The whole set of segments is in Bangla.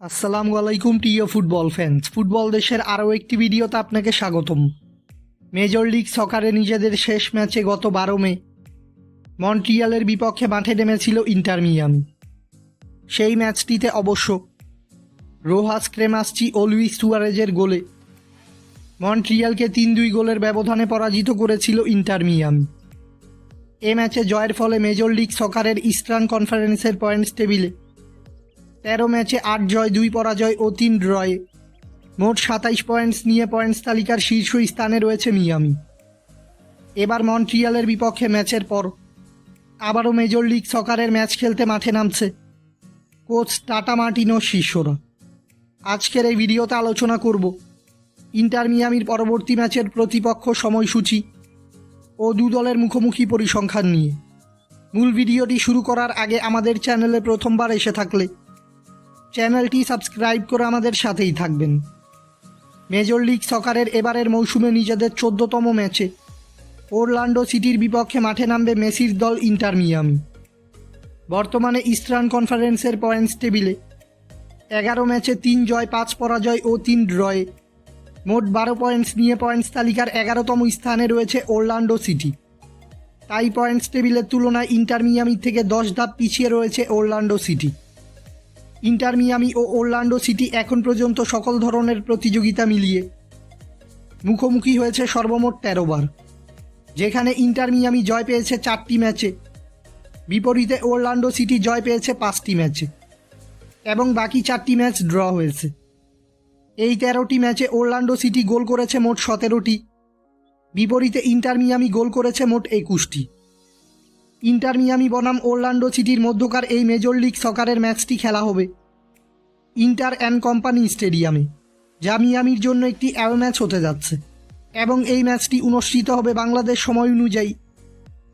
আসসালামু আলাইকুম, প্রিয় ফুটবল ফ্যান্স ফুটবল দেশের আরও একটি ভিডিওতে আপনাকে স্বাগতম। মেজর লিগ সকারে নিজেদের শেষ ম্যাচে গত বারো মে, মন্ট্রিয়ালের বিপক্ষে মাঠে নেমেছিল ইন্টার মিয়ামি সেই ম্যাচটিতে অবশ্য রোহাস ক্রেমাসচি ও লুইস সুয়ারেজের গোলে মন্ট্রিয়ালকে তিন দুই গোলের ব্যবধানে পরাজিত করেছিল ইন্টার মিয়ামি এ ম্যাচে জয়ের ফলে মেজর লিগ সকারের ইস্টার্ন কনফারেন্সের পয়েন্টস টেবিলে তেরো ম্যাচে আট জয়, দুই পরাজয় ও তিন ড্রয়ে। মোট সাতাইশ পয়েন্টস নিয়ে পয়েন্টস তালিকার শীর্ষ স্থানে রয়েছে মিয়ামি। এবার মন্ট্রিয়ালের বিপক্ষে ম্যাচের পর। আবারও মেজর লিগ সকারের ম্যাচ খেলতে মাঠে নামছে। কোচ টাটা মার্টিনো শিষ্যরা। আজকের এই ভিডিওতে আলোচনা করব। ইন্টার মিয়ামির পরবর্তী ম্যাচের প্রতিপক্ষ সময়সূচি ও দু দলের মুখোমুখি পরিসংখ্যান নিয়ে। মূল ভিডিওটি শুরু করার আগে আমাদের চ্যানেলে প্রথমবার এসে থাকলে চ্যানেলটি সাবস্ক্রাইব করে আমাদের সাথেই থাকবেন। মেজর লিগ সকারের এবারের মৌসুমে নিজেদের চোদ্দতম ম্যাচে ওরলান্ডো সিটির বিপক্ষে মাঠে নামবে মেসির দল ইন্টার মিয়ামি। বর্তমানে ইস্টার্ন কনফারেন্সের পয়েন্টস টেবিলে এগারো ম্যাচে তিন জয়, পাঁচ পরাজয় ও তিন ড্রয়ে। মোট বারো পয়েন্টস নিয়ে পয়েন্টস তালিকার এগারোতম স্থানে রয়েছে ওরলান্ডো সিটি। তাই পয়েন্টস টেবিলের তুলনায় ইন্টার মিয়ামি থেকে দশ ধাপ পিছিয়ে রয়েছে ওরলান্ডো সিটি। ইন্টার মিয়ামি ও ওরলান্ডো সিটি এখন পর্যন্ত সকল ধরনের প্রতিযোগিতা মিলিয়ে মুখোমুখি হয়েছে সর্বমোট তেরো বার, যেখানে ইন্টার মিয়ামি জয় পেয়েছে চারটি ম্যাচে, বিপরীতে ওরলান্ডো সিটি জয় পেয়েছে পাঁচটি ম্যাচে এবং বাকি চারটি ম্যাচ ড্র হয়েছে। এই তেরোটি ম্যাচে ওরলান্ডো সিটি গোল করেছে মোট সতেরোটি, বিপরীতে ইন্টার মিয়ামি গোল করেছে মোট একুশটি। ইন্টার মিয়ামি বনাম ওরল্যান্ডো সিটির মধ্যকার এই মেজর লিগ সকারের ম্যাচটি খেলা হবে ইন্টার অ্যান্ড কোম্পানি স্টেডিয়ামে, যা মিয়ামির জন্য একটি অ্যাওয়ে ম্যাচ হতে যাচ্ছে। এবং এই ম্যাচটি অনুষ্ঠিত হবে বাংলাদেশ সময় অনুযায়ী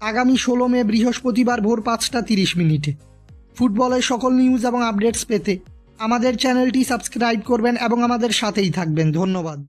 আগামী ষোলো মে বৃহস্পতিবার ভোর পাঁচটা তিরিশ মিনিটে। ফুটবলের সকল নিউজ এবং আপডেটস পেতে আমাদের চ্যানেলটি সাবস্ক্রাইব করবেন এবং আমাদের সাথেই থাকবেন। ধন্যবাদ।